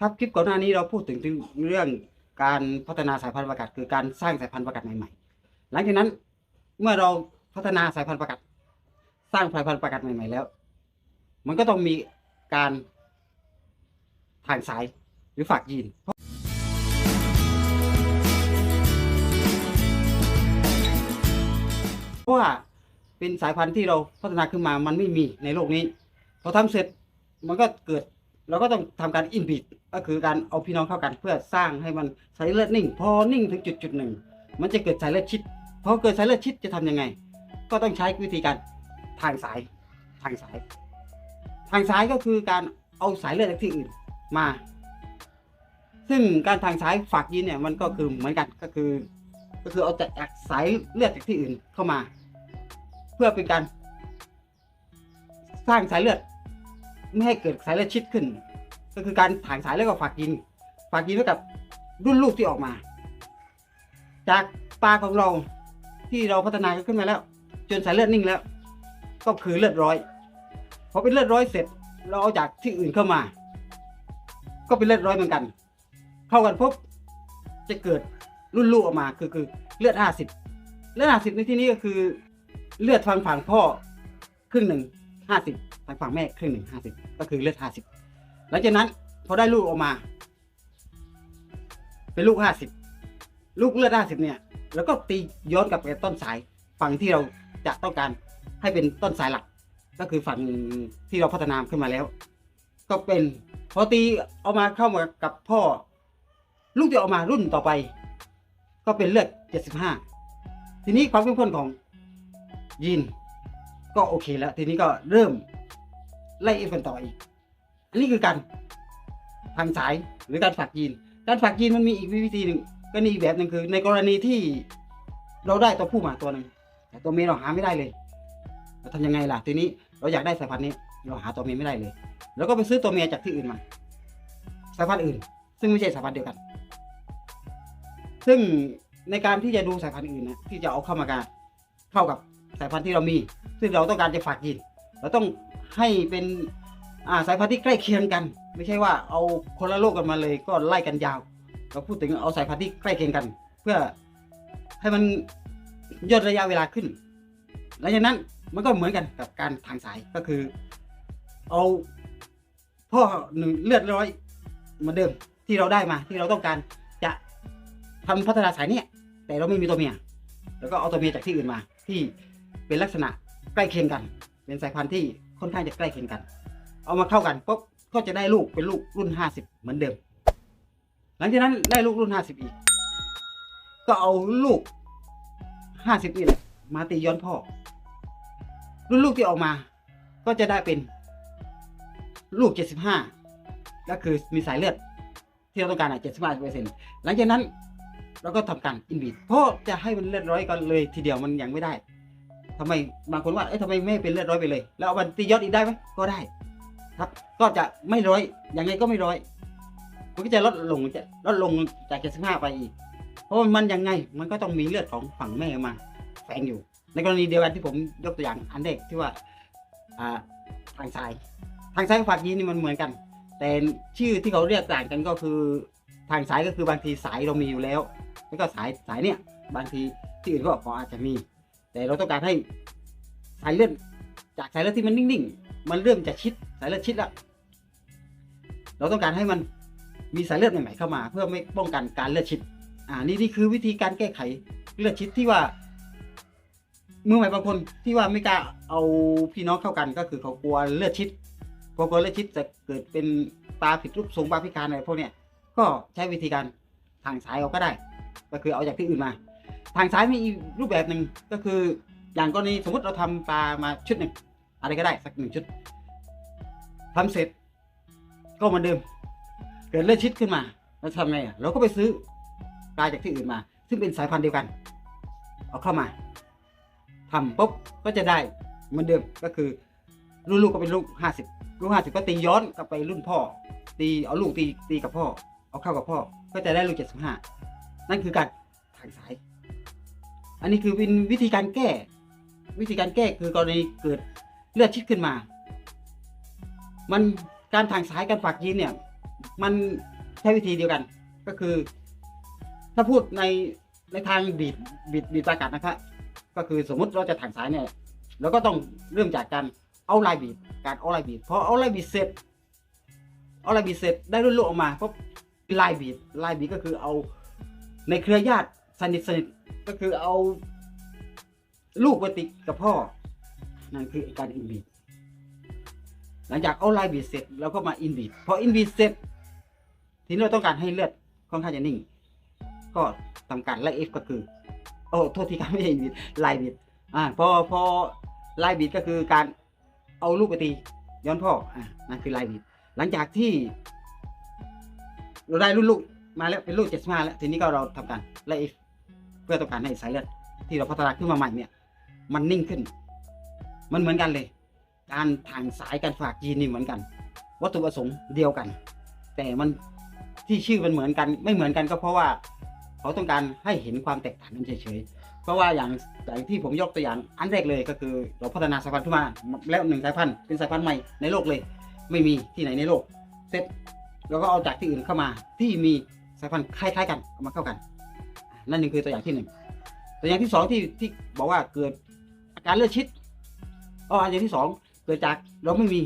ครับคลิปก่อนหน้านี้เราพูดถึงถึงเรื่องการพัฒนาสายพันธุ์ประกาศคือการสร้างสายพันธุ์ประกาศใหม่ๆ หลังจากนั้นเมื่อเราพัฒนาสายพันธุ์ประกาศสร้างสายพันธุ์ประกาศใหม่ๆแล้ว มันก็ต้องมีการถ่างสายหรือฝากยีนเพราะว่าเป็นสายพันธุ์ที่เราพัฒนาขึ้นมามันไม่มีในโลกนี้พอทำเสร็จมันก็เกิดเราก็ต้องทำการอินบีด ก็คือการเอาพี่น้องเข้ากันเพื่อสร้างให้มันสายเลือดนิ่ง พอนิ่งถึงจุดจุดหนึ่งมันจะเกิดสายเลือดชิดพอเกิดสายเลือดชิดจะทำยังไง ก็ต้องใช้วิธีการทางสายทางสาย ทางสายก็คือการเอาสายเลือดจากที่อื่นมา ซึ่งการทางสายฝากยีนเนี่ยมันก็คือเหมือนกันก็คือ ก็คือเอาจากสายเลือดจากที่อื่นเข้ามา เพื่อเป็นการสร้างสายเลือด ไม่ให้เกิดสายเลือดชิดขึ้น ก็คือการถ่างสายแล้วก็ฝากยิน ฝากยินไว้กับรุ่นลูกที่ออกมา จากปลาของเราที่เราพัฒนาขึ้นมาแล้ว จนสายเลือดนิ่งแล้ว ก็คือเลือดร้อยพอเป็นเลือดร้อยเสร็จ เราเอาจากที่อื่นเข้ามา ก็เป็นเลือดร้อยเหมือนกัน เข้ากันปุ๊บจะเกิดรุ่นลูกออกมาคือคือเลือดห้าสิบเลือดห้าสิบในที่นี้ก็คือ เลือดทางฝั่งพ่อครึ่งหนึ่งห้าสิบทางฝั่งแม่ครึ่งหนึ่งห้าสิบก็คือเลือดห้าสิบ หลังจากนั้นพอได้ลูกออกมา เป็นลูกห้าสิบลูกเลือดห้าสิบเนี่ย แล้วก็ตีย้อนกลับไปต้นสายฝั่งที่เราจะต้องการให้เป็นต้นสายหลัก ก็คือฝั่งที่เราพัฒนาขึ้นมาแล้ว ก็เป็นพอตีเอามาเข้ามากับพ่อ ลูกที่ออกมารุ่นต่อไป ก็เป็นเลือดเจ็ดสิบห้าทีนี้ความเข้มข้นของยีนก็โอเคแล้ว ทีนี้ก็เริ่มไล่เอฟกันต่ออีก อันนี้คือการทางสายหรือการฝากยีน การฝากยีนมันมีอีกวิธีหนึ่งก็นี่อีกแบบหนึ่งคือ ในกรณีที่เราได้ตัวผู้มาตัวหนึ่งแต่ตัวเมียเราหาไม่ได้เลยเราทำยังไงล่ะทีนี้เราอยากได้สายพันธุ์นี้ เราหาตัวเมียไม่ได้เลย แล้วก็ไปซื้อตัวเมียจากที่อื่นมาสายพันธุ์อื่น ซึ่งไม่ใช่สายพันธุ์เดียวกัน ซึ่งในการที่จะดูสายพันธุ์อื่นนะที่จะเอาเข้ามาการเข้ากับสายพันธุ์ที่เรามี ซึ่งเราต้องการจะฝากยีนเราต้องให้เป็น อ่าสายพันธุ์ที่ใกล้เคียงกัน ไม่ใช่ว่าเอาคนละโลกกันมาเลย ก็ไล่กันยาว เราพูดถึงเอาสายพันธุ์ที่ใกล้เคียงกัน เพื่อให้มันย่นระยะเวลาขึ้น หลังจากนั้นมันก็เหมือนกันกับการทางสายก็คือ เอาพ่อหนึ่งเลือดร้อยเหมือนเดิมที่เราได้มาที่เราต้องการจะทำพัฒนาสายเนี้ยแต่เราไม่มีตัวเมีย แล้วก็เอาตัวเมียจากที่อื่นมา ที่เป็นลักษณะใกล้เคียงกัน เป็นสายพันธุ์ที่ค่อนข้างจะใกล้เคียงกัน เอามาเข้ากันปุ๊บก็จะได้ลูกเป็นลูกรุ่นห้าสิบเหมือนเดิม หลังจากนั้นได้ลูกรุ่นห้าสิบอีก ก็เอาลูกห้าสิบนี่แหละ มาตีย้อนพ่อ รุ่นลูกที่ออกมา ก็จะได้เป็นลูกเจ็ดสิบห้าก็คือมีสายเลือดที่เราต้องการอะเจ็ดสิบห้าเปอร์เซ็นต์หลังจากนั้นเราก็ทำการอินบีดเพราะจะให้มันเลือดร้อยกันเลยทีเดียวมันยังไม่ได้ทำไมบางคนว่าเอ้ยทำไมไม่เป็นเลือดร้อยไปเลย แล้วเอามันตียอดอีกได้ไหมก็ได้ ครับ ก็จะไม่ร้อยยังไงก็ไม่ร้อยมันก็จะลดลงจะลดลงจาก75ไปอีก เพราะมันยังไงมันก็ต้องมีเลือดของฝั่งแม่มาแฝงอยู่ ในกรณีเดียวกันที่ผมยกตัวอย่างอันเด็กที่ว่าอ่าทางซ้าย ทางซ้ายกับฝากยีนนี่มันเหมือนกัน แต่ชื่อที่เขาเรียกต่างกันก็คือทางซ้ายก็คือบางทีสายเรามีอยู่แล้ว แล้วก็สายสายเนี่ยบางทีที่อื่นก็ก็อาจจะมี แต่เราต้องการให้สายเลือดจากสายเลือดที่มันนิ่งๆ มันเริ่มจะชิดสายเลือดชิดแล้วเราต้องการให้มันมีสายเลือดใหม่ๆเข้ามา เพื่อไม่ป้องกันการเลือดชิด อ่านี่นี่คือวิธีการแก้ไขเลือดชิดที่ว่ามือใหม่บางคนที่ว่าไม่กล้าเอาพี่น้องเข้ากันก็คือเขากลัวเลือดชิดพอกลัวเลือดชิดจะเกิดเป็นปลาผิดรูปทรงปลาพิการอะไรพวกเนี้ยก็ใช้วิธีการทางสายเอาก็ได้ ก็คือเอาจากที่อื่นมา ทางซ้ายมีรูปแบบหนึ่งก็คืออย่างกรณีสมมติเราทำปลามาชุดหนึ่ง อะไรก็ได้สักหนึ่งชุดทำเสร็จ ก็เหมือนเดิม เกิดเลือดชิดขึ้นมาเราทำไงอะเราก็ไปซื้อปลาจากที่อื่นมา ซึ่งเป็นสายพันธุ์เดียวกัน เอาเข้ามาทำปุ๊บก็จะได้เหมือนเดิมก็คือรุ่นลูกก็เป็นลูกห้าสิบลูกห้าสิบก็ตีย้อนกลับไปรุ่นพ่อ ตีเอาลูกตีตีกับพ่อ เอาเข้ากับพ่อ ก็จะได้ลูกเจ็ดสิบห้านั่นคือการทางสาย อันนี้คือเป็นวิธีการแก้ วิธีการแก้คือกรณีเกิด เลือดชิดขึ้นมา มันการทางสายการฝากยีนเนี่ย มันใช้วิธีเดียวกัน ก็คือ ถ้าพูดในในทางบีดบีดบีดประกาศนะครับก็คือสมมุติเราจะถังสายเนี่ยเราก็ต้องเริ่มจากการเอาลายบีดการเอาลายบีดพอเอาลายบีดเสร็จเอาลายบีดเสร็จได้รุ่นลูกออกมาก็ลายบีดลายบีดก็คือเอาในเครือญาติสนิทสนิทก็คือเอาลูกไปติดกับพ่อ นั่นคือการอินบีดหลังจากเอาลายบีดเสร็จเราก็มาอินบีดพออินบีดเสร็จ ทีนี้เราต้องการให้เลือดค่อนข้างจะนิ่ง ก็ทำการไล่เอฟก็คือ โอ้โทษทีครับไม่ใช่อินบีดไล่บีดอ่าพอพอไล่บีดก็คือการเอาลูกไปตีย้อนพ่ออ่านั่นคือไล่บีดหลังจากที่ เราได้รุ่นลูกมาแล้วเป็นลูกเจ็ดสิบห้าแล้วทีนี้ก็เราทำการไล่เอฟเพื่อต้องการให้สายเลือดที่เราพัฒนาขึ้นมาใหม่เนี่ย มันนิ่งขึ้น มันเหมือนกันเลย การทางสายการฝากยีนนี่เหมือนกัน วัตถุประสงค์เดียวกัน แต่มันที่ชื่อมันเหมือนกัน ไม่เหมือนกันก็เพราะว่าเขาต้องการให้เห็นความแตกต่างกันเฉยๆเพราะว่าอย่างอย่างที่ผมยกตัวอย่างอันแรกเลยก็คือเราพัฒนาสายพันธุ์ขึ้นมาแล้วหนึ่งสายพันธุ์เป็นสายพันธุ์ใหม่ในโลกเลย ไม่มีที่ไหนในโลกเสร็จแล้วก็เอาจากที่อื่นเข้ามาที่มีสายพันธุ์คล้ายๆกันเอามาเข้ากัน นั่นนี่คือตัวอย่างที่หนึ่งตัวอย่างที่สองที่ที่บอกว่าเกิดอาการเลือดชิด อ๋ออันอย่างที่สองเกิดจากเราไม่มี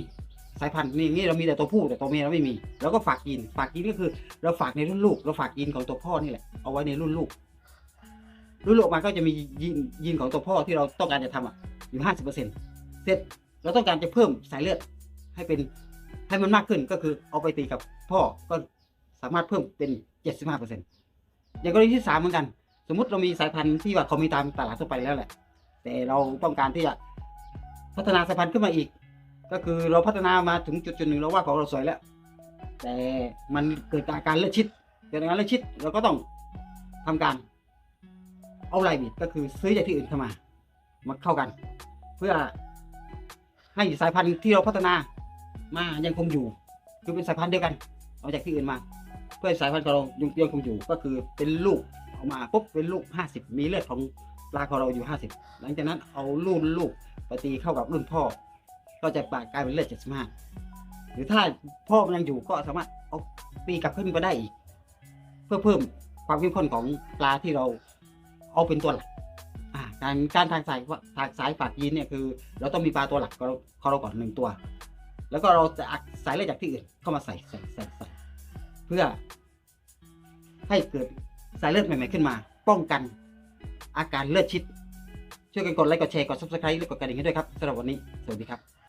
สายพันธุ์นี่อย่างนี้เรามีแต่ตัวผู้แต่ตัวเมียเราไม่มีเราก็ฝากยีนฝากยีนก็คือ เราฝากในรุ่นลูก เราฝากยีนของตัวพ่อนี่แหละเอาไว้ในรุ่นลูก รุ่นลูกมาก็จะมียีนยีนของตัวพ่อที่เราต้องการจะทำอะอยู่ห้าสิบเปอร์เซ็นต์เสร็จเราต้องการจะเพิ่มสายเลือดให้เป็นให้มันมากขึ้นก็คือเอาไปตีกับพ่อก็สามารถเพิ่มเป็นเจ็ดสิบห้าเปอร์เซ็นต์อย่างกรณีที่สามเหมือนกัน สมมติเรามีสายพันธุ์ที่ว่าเขามีตามตลาดทั่วไปแล้วแหละ แต่เราต้องการที่จะ พัฒนาสายพันธุ์ขึ้นมาอีก ก็คือเราพัฒนามาถึงจุดจุดหนึ่งเราว่าของเราสวยแล้ว แต่มันเกิดอาการเลือดชิดเกิดอาการเลือดชิดเราก็ต้องทำการ เอาไลบิดก็คือซื้อจากที่อื่นเข้ามามาเข้ากัน เพื่อให้สายพันธุ์ที่เราพัฒนามายังคงอยู่คือเป็นสายพันธุ์เดียวกันเอาจากที่อื่นมา เพื่อให้สายพันธุ์ของเรายังยังคงอยู่ก็คือเป็นลูกออกมาปุ๊บเป็นลูก 50 มีเลือดของปลาของเราอยู่ 50 หลังจากนั้นเอารุ่นลูก ไปตีเข้ากับรุ่นพ่อ ก็จะปากลายเป็นเลือด75หรือถ้าพ่อมันยังอยู่ก็สามารถเอาตีกลับขึ้นมาได้อีก เพื่อเพิ่มความเข้มข้นของปลาที่เราเอาเป็นตัวหลักการการทางสายทางสายฝากยีนเนี่ยคือ เราต้องมีปลาตัวหลักของเราของเราก่อนหนึ่งตัว แล้วก็เราจะอักสายเลือดจากที่อื่นเข้ามาใส่ใส่ใส่ใส่เพื่อ ให้เกิดสายเลือดใหม่ๆขึ้นมา ป้องกันอาการเลือดชิด ช่วยกันกดไลค์กดแชร์กด subscribe และกดกระดิ่งให้ด้วยครับสำหรับวันนี้ สวัสดีครับ